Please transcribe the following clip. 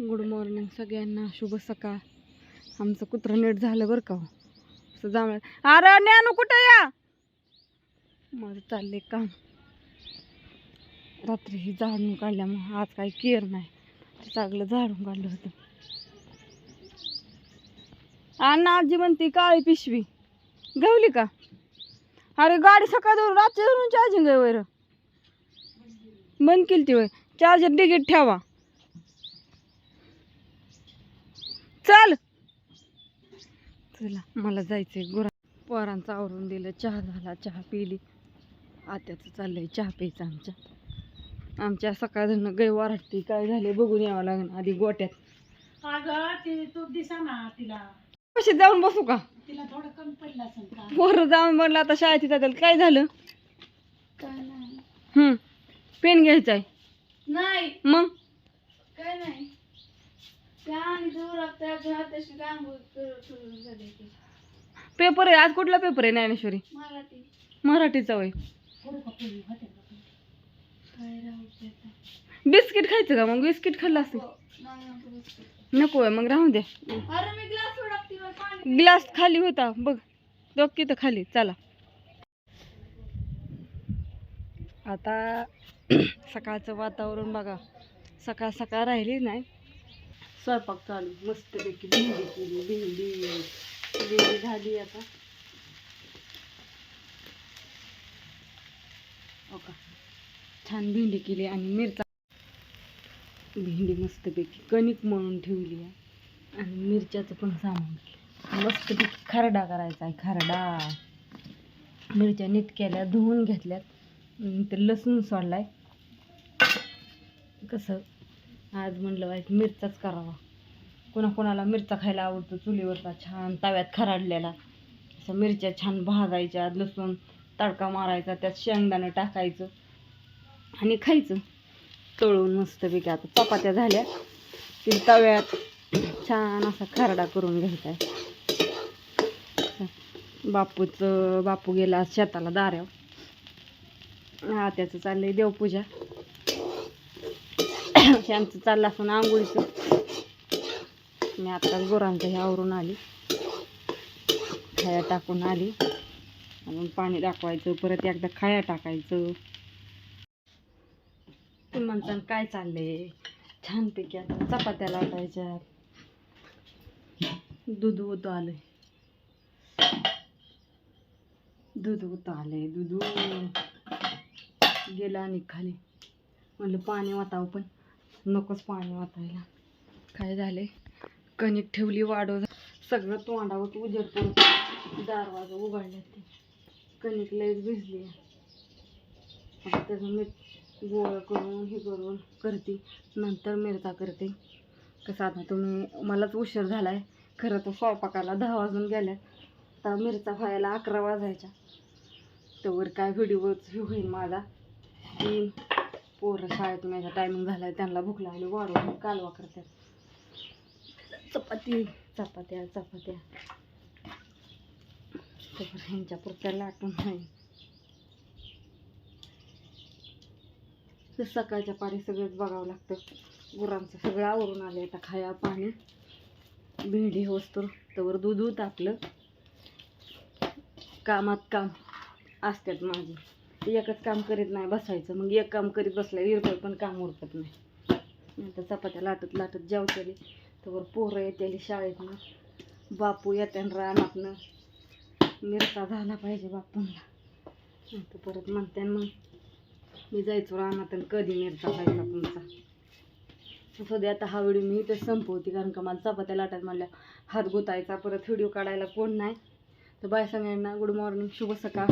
Good morning सगळ्यांना. शुभ सकाळ. आमचं कुत्रं नीट झालं बरं का हो? असं जांभळं. अरे ज्ञानू कुठं या? माझं चाललंय काम. रात्री ही झाडून काढल्यामुळं आज काही केअर नाही. ते चांगलं झाडून काढलं होतं. अण्णा आजी म्हणते काळी पिशवी. गवली का? अरे गाडी सकाळ धरून रात्री धरून चार्जिंग आहे वर. बंद केली ती वय चार्जर डिगेट ठेवा. चल. चला मला जायचंय. गुरा पोरांचं आवरून दिलं चहा झाला चहा पिली. आत्याचं चाललंय चहा प्यायचं आमच्या. आमच्या सकाळ गै वराटती काय झाले बघून यावं लागेल आधी गोट्यात. अगं ती तू दिसा ना तिला. कशी जाऊन बसू का? तिला थोडं कमी पडलं असेल का? पोरं जाऊन म्हणलं आता शाळेत जातात काय झालं? काय नाही. हम्म. पेन घ्यायचा आहे नाही. मग? काय नाही. झाले ते. पेपर आहे. आज कुठला पेपर आहे ज्ञानेश्वरी? मराठी. मराठीचा काय राहू देता. बिस्किट खायचं का मग? बिस्किट खाल्लं असेल. हो, नाही नको बसू. नको आहे मग राहू द्या. अरे मी ग्लास उडकते मला पाणी ग्लास खाली होता. बघ बघ तिथं खाली. चला. आता सकाळचं वातावरण बघा. सकाळ सकाळ राहिली नाही. स्वयंपाक चालू मस्तपैकी भेंडी केली भेंडी भेंडी झाली आता. हो का? छान भेंडी केली आणि मिरचा. भेंडी मस्तपैकी कणिक म्हणून ठेवली आहे. आणि मिरच्याचं पण सामान मस्तपैकी खरडा करायचा आहे खरडा. मिरच्या नीट केल्या धुवून घेतल्यात. तर लसूण सोडलाय. कसं? आज म्हणलं वाईट मिरचाच करावा. कोणाकोणाला मिरचा खायला आवडतो चुलीवरचा छान तव्यात खराडलेला. असं मिरच्या छान भाजायच्या लसूण तडका मारायचा त्यात शेंगदाणं टाकायचं आणि खायचं. तळून मस्तपैकी आता चपात्या झाल्या. की तव्यात छान असा खरडा करून घ्यायचा आहे. बापूचं बापू गेला शेताला दाऱ्यावर आत्याचं त्याचं चाललंय देवपूजा. त्यांचं चाललं असं आंघोळीचं मी आत्ताच गुरांचं हे आवरून आली. खाया टाकून आली. अजून पाणी दाखवायचं परत एकदा खाया टाकायचं. तुम्ही काय चाललंय? छानपैकी आता चपात्या लावायच्या दूध ओत आलंय. दूध ओत आलंय दूध. गेलं आणि खाली. म्हणलं पाणी वाटावं पण. नकोच पाणी वाचायला काय झाले कणिक ठेवली वाढव सगळं तोंडावर उजेड पडून दारवाजा उघडल्या ते. कणिक लईच भिजली आता त्याचं मीठ गोळ करून हे करून करते. नंतर मिरचा करते. कसं आता तुम्ही मलाच उशीर झाला आहे खरं तर स्वयंपाकाला दहा वाजून गेल्या तर मिरचा व्हायला अकरा वाजायच्या. तोवर काय व्हिडिओच हे होईल माझा. की पोरं शाळेतून यायचा टायमिंग झाला आहे त्यांना भूक लागली वाढवून कालवा करतात. चपाती चपात्या चपात्या. तोवर ह्यांच्या पुरत्या लाटून नाही. तर सकाळच्या पारी सगळंच बघावं लागतं. गुरांचं सगळं आवरून आले आता खाया पाणी. भेंडी होसतो त्यावर दूध होत आपलं. कामात काम असतात माझे. एकच काम करीत नाही बसायचं. मग एक काम करीत बसल्या विरपळ पण काम उरकत नाही. नंतर चपात्या लाटत लाटत जेवतेली तर पोरं येतेली शाळेतनं. बापू येत्यान रानातनं. मिरचा झाला पाहिजे बापूंना. नंतर परत म्हणते मग मी जायचो रानात कधी मिरचा खायचा तुमचा. सध्या आता हा व्हिडिओ मी इथं संपवते कारण का मला चपात्या लाटात म्हणल्या हात गुतायचा परत व्हिडिओ काढायला कोण नाही. तर बाय सगळ्यांना गुड मॉर्निंग शुभ सकाळ.